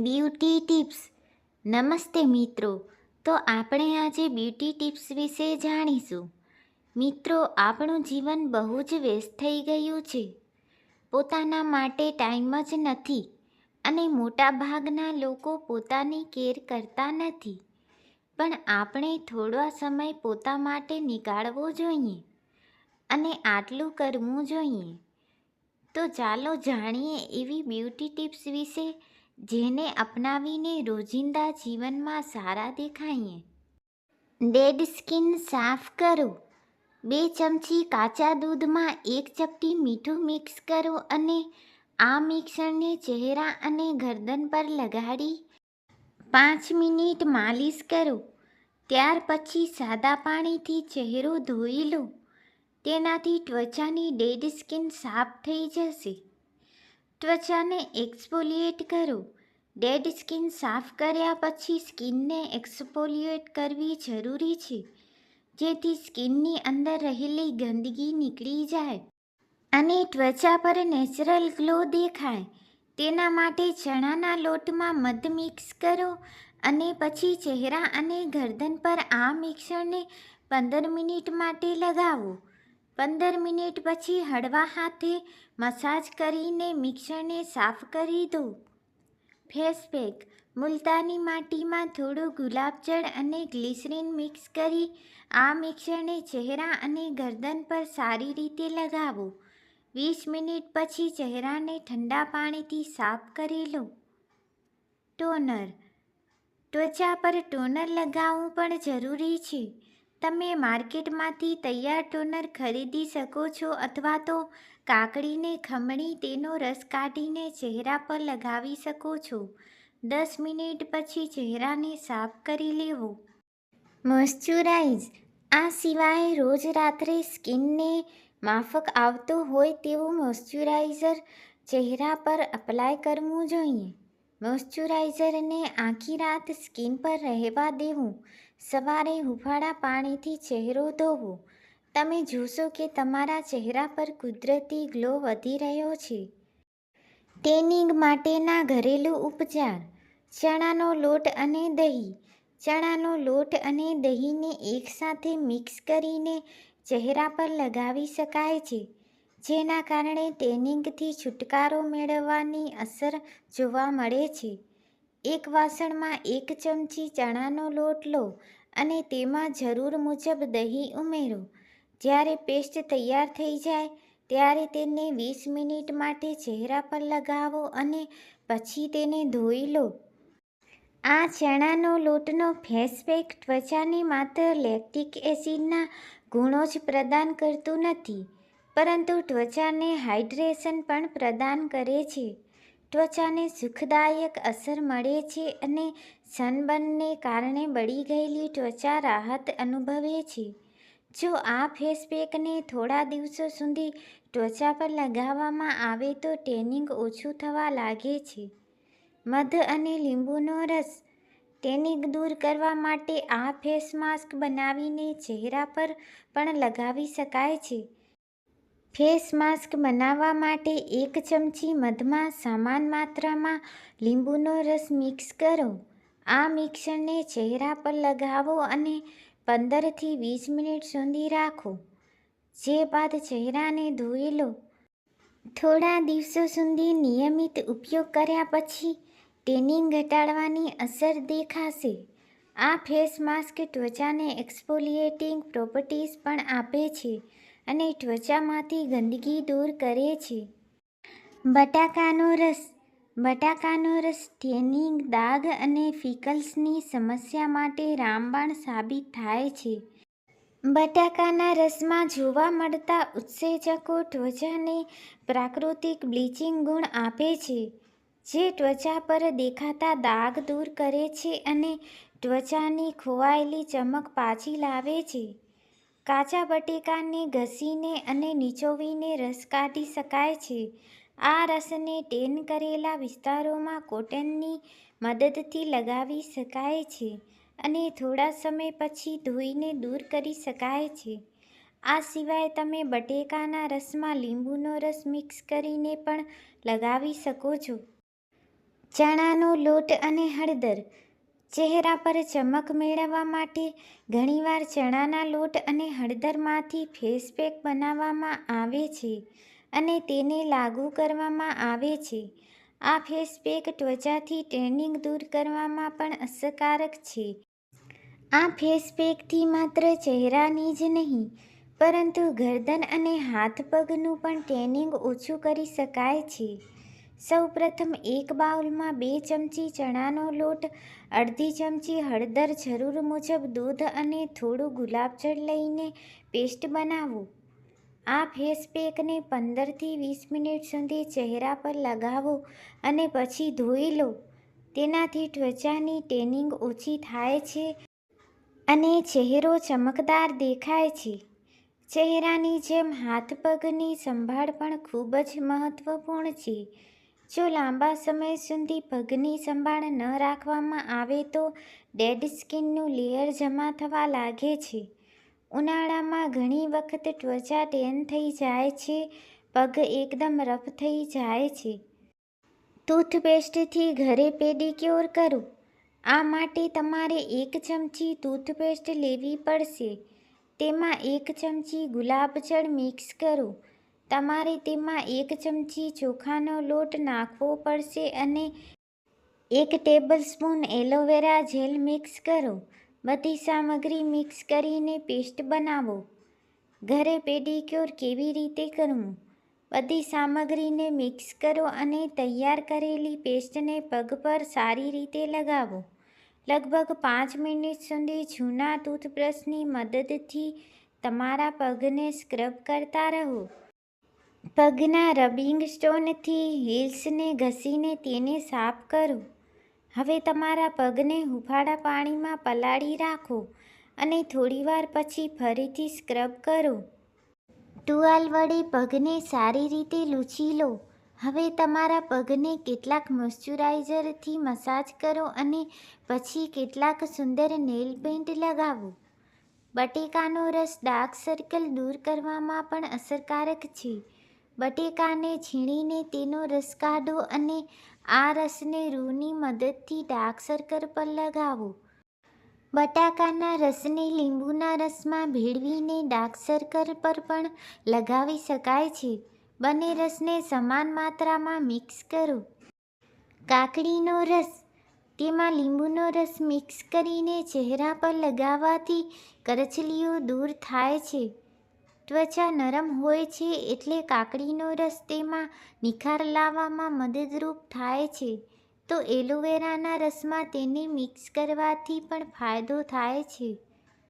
Beauty tips. નમસ્તે મિત્રો, તો આપણે આજે બ્યુટી ટિપ્સ વિશે જાણીશું. મિત્રો, આપણું જીવન બહુ જ વ્યસ્ત થઈ ગયું છે. પોતાના માટે ટાઈમ જ નથી અને મોટાભાગના લોકો પોતાની કેર કરતા નથી. પણ આપણે થોડો સમય પોતા માટે નીકાળવો જોઈએ અને આટલું કરવું જોઈએ. તો ચાલો જાણીએ એવી બ્યુટી ટિપ્સ વિશે જેને અપનાવીને રોજિંદા જીવનમાં સારા દેખાઈએ. ડેડ સ્કિન સાફ કરો. બે ચમચી કાચા દૂધમાં એક ચપટી મીઠું મિક્સ કરો અને આ મિક્સરને ચહેરા અને ગરદન પર લગાડી પાંચ મિનિટ માલિશ કરો. ત્યાર પછી સાદા પાણીથી ચહેરો ધોઈ લો. તેનાથી ત્વચાની ડેડ સ્કિન સાફ થઈ જશે. ત્વચાને એક્સફોલિએટ કરો. ડેડ સ્કિન સાફ કર્યા પછી સ્કિનને એક્સફોલિએટ કરવી જરૂરી છે, જેથી સ્કિનની અંદર રહેલી ગંદકી નીકળી જાય અને ત્વચા પર નેચરલ ગ્લો દેખાય. તેના માટે ચણાના લોટમાં મધ મિક્સ કરો અને પછી ચહેરા અને ગરદન પર આ મિક્સરને પંદર મિનિટ માટે લગાવો. પંદર મિનિટ પછી હળવા હાથે મસાજ કરીને મિક્સરને સાફ કરી દો. Face pack. મુલતાની માટીમાં થોડું ગુલાબજળ અને ગ્લિસરીન મિક્સ કરી આ મિક્સરને ચહેરા અને ગરદન પર સારી રીતે લગાવો. વીસ મિનિટ પછી ચહેરાને ઠંડા પાણીથી સાફ કરી લો. ટોનર. ત્વચા પર ટોનર લગાવવું પણ જરૂરી છે. તમે માર્કેટમાંથી તૈયાર ટોનર ખરીદી શકો છો અથવા તો કાકડીને ખમણી તેનો રસ કાઢીને ચહેરા પર લગાવી શકો છો. દસ મિનિટ પછી ચહેરાને સાફ કરી લેવો. મોઇશ્ચરાઇઝ. આ સિવાય રોજ રાત્રે સ્કિનને માફક આવતો હોય તેવું મોઇશ્ચરાઇઝર ચહેરા પર અપ્લાય કરવું જોઈએ. મોઇશ્ચરાઇઝરને આખી રાત સ્કિન પર રહેવા દેવું, સવારે હુફાળા પાણીથી ચહેરો ધોવો. તમે જોશો કે તમારા ચહેરા પર કુદરતી ગ્લો વધી રહ્યો છે. ટેનિંગ માટેના ઘરેલું ઉપચાર, ચણાનો લોટ અને દહીં. ચણાનો લોટ અને દહીંને એકસાથે મિક્સ કરીને ચહેરા પર લગાવી શકાય છે. જેના કારણે ટેનિંગથી છુટકારો મેળવવાની અસર જોવા મળે છે. એક વાસણમાં એક ચમચી ચણાનો લોટ લો અને તેમાં જરૂર મુજબ દહીં ઉમેરો. જ્યારે પેસ્ટ તૈયાર થઈ જાય, ત્યારે તેને વીસ મિનિટ માટે ચહેરા પર લગાવો અને પછી તેને ધોઈ લો. આ ચણાનો લોટનો ફેસ પેક ત્વચાને માત્ર લેક્ટિક એસિડના ગુણો જ પ્રદાન કરતું નથી. પરંતુ ત્વચાને હાઇડ્રેશન પણ પ્રદાન કરે છે. ત્વચાને સુખદાયક અસર મળે છે અને સનબર્નને કારણે બળી ગયેલી ત્વચા રાહત અનુભવે છે. જો આ ફેસ પેકને થોડા દિવસો સુધી ત્વચા પર લગાવવામાં આવે તો ટેનિંગ ઓછું થવા લાગે છે. મધ અને લીંબુનો રસ ટેનિંગ દૂર કરવા માટે આ ફેસ માસ્ક બનાવીને ચહેરા પર પણ લગાવી શકાય છે. ફેસ માસ્ક બનાવવા માટે એક ચમચી મધમાં સમાન માત્રામાં લીંબુનો રસ મિક્સ કરો. આ મિક્સરને ચહેરા પર લગાવો અને પંદરથી વીસ મિનિટ સુધી રાખો. જે બાદ ચહેરાને ધોઈ લો. થોડા દિવસો સુધી નિયમિત ઉપયોગ કર્યા પછી ટેનિંગ ઘટાડવાની અસર દેખાશે. આ ફેસ માસ્ક ત્વચાને એક્સફોલિએટિંગ પ્રોપર્ટીઝ પણ આપે છે. અને ત્વચામાંથી ગંદકી દૂર કરે છે. બટાકાનો રસ. બટાકાનો રસ ટેનિંગ દાગ અને ફિકલ્સની સમસ્યા માટે રામબાણ સાબિત થાય છે. બટાકાના રસમાં જોવા મળતા ઉત્સેચકો ત્વચાને પ્રાકૃતિક બ્લીચિંગ ગુણ આપે છે, જે ત્વચા પર દેખાતા દાગ દૂર કરે છે અને ત્વચાની ખોવાયેલી ચમક પાછી લાવે છે. કાચા બટેકાને ઘસીને અને નીચોવીને રસ કાઢી શકાય છે. આ રસને ટેન કરેલા વિસ્તારોમાં કોટનની મદદથી લગાવી શકાય છે અને થોડા સમય પછી ધોઈને દૂર કરી શકાય છે. આ સિવાય તમે બટેકાના રસમાં લીંબુનો રસ મિક્સ કરીને પણ લગાવી શકો છો. ચણાનો લોટ અને હળદર ચહેરા પર ચમક મેળવવા માટે ઘણીવાર ચણાના લોટ અને હળદરમાંથી ફેસ પેક બનાવવામાં આવે છે અને તેને લાગુ કરવામાં આવે છે. આ ફેસ પેક ત્વચાથી ટ્રેનિંગ દૂર કરવામાં પણ અસરકારક છે. આ ફેસ પેકથી માત્ર ચહેરાની જ નહીં, પરંતુ ગરદન અને હાથ પગનું પણ ટ્રેનિંગ ઓછું કરી શકાય છે. સૌપ્રથમ એક બાઉલમાં બે ચમચી ચણાનો લોટ, અડધી ચમચી હળદર જરૂર મુજબ દૂધ અને થોડું ગુલાબજળ લઈને પેસ્ટ બનાવો. આ ફેસ પેકને પંદરથી વીસ મિનિટ સુધી ચહેરા પર લગાવો અને પછી ધોઈ લો. તેનાથી ત્વચાની ટેનિંગ ઓછી થાય છે અને ચહેરો ચમકદાર દેખાય છે. ચહેરાની જેમ હાથ પગની સંભાળ પણ ખૂબ જ મહત્વપૂર્ણ છે. જો લાંબા સમય સુધી પગની સંભાળ ન રાખવામાં આવે તો ડેડ સ્કિનનું લેયર જમા થવા લાગે છે. ઉનાળામાં ઘણી વખત ત્વચા ટેન થઈ જાય છે, પગ એકદમ રફ થઈ જાય છે. ટૂથપેસ્ટથી ઘરે પેડિક્યોર કરો. આ માટે તમારે એક ચમચી ટૂથપેસ્ટ લેવી પડશે. તેમાં એક ચમચી ગુલાબજળ મિક્સ કરો. તમારે તેમાં એક ચમચી ચોખાનો લોટ નાખવો પડશે અને એક ટેબલસ્પૂન એલોવેરા જેલ મિક્સ કરો. બધી સામગ્રી મિક્સ કરીને પેસ્ટ બનાવો. ઘરે પેડિક્યોર કેવી રીતે કરવું? બધી સામગ્રીને મિક્સ કરો અને તૈયાર કરેલી પેસ્ટને પગ પર સારી રીતે લગાવો. લગભગ પાંચ મિનિટ સુધી જૂના ટૂથબ્રશની મદદથી તમારા પગને સ્ક્રબ કરતા રહો. પગના રબિંગ સ્ટોનથી હીલ્સને ઘસીને તેને સાફ કરો. હવે તમારા પગને હુફાળા પાણીમાં પલાળી રાખો અને થોડીવાર પછી ફરીથી સ્ક્રબ કરો. ટુવાલ વડે પગને સારી રીતે લૂછી લો. હવે તમારા પગને કેટલાક મોઇશ્ચરાઇઝરથી મસાજ કરો અને પછી કેટલાક સુંદર નેલ પેઇન્ટ લગાવો. બટેકાનો રસ ડાર્ક સર્કલ દૂર કરવામાં પણ અસરકારક છે. બટેકાને છીણીને તેનો રસ કાઢો અને આ રસને રૂની મદદથી ડાર્ક સર્કલ પર લગાવો. બટાકાના રસને લીંબુના રસમાં ભેળવીને ડાર્ક સર્કલ પર પણ લગાવી શકાય છે. બંને રસને સમાન માત્રામાં મિક્સ કરો. કાકડીનો રસ, તેમાં લીંબુનો રસ મિક્સ કરીને ચહેરા પર લગાવવાથી કરચલીઓ દૂર થાય છે. ત્વચા નરમ હોય છે એટલે કાકડીનો રસ તેમાં નિખાર લાવવામાં મદદરૂપ થાય છે. તો એલોવેરાના રસમાં તેને મિક્સ કરવાથી પણ ફાયદો થાય છે.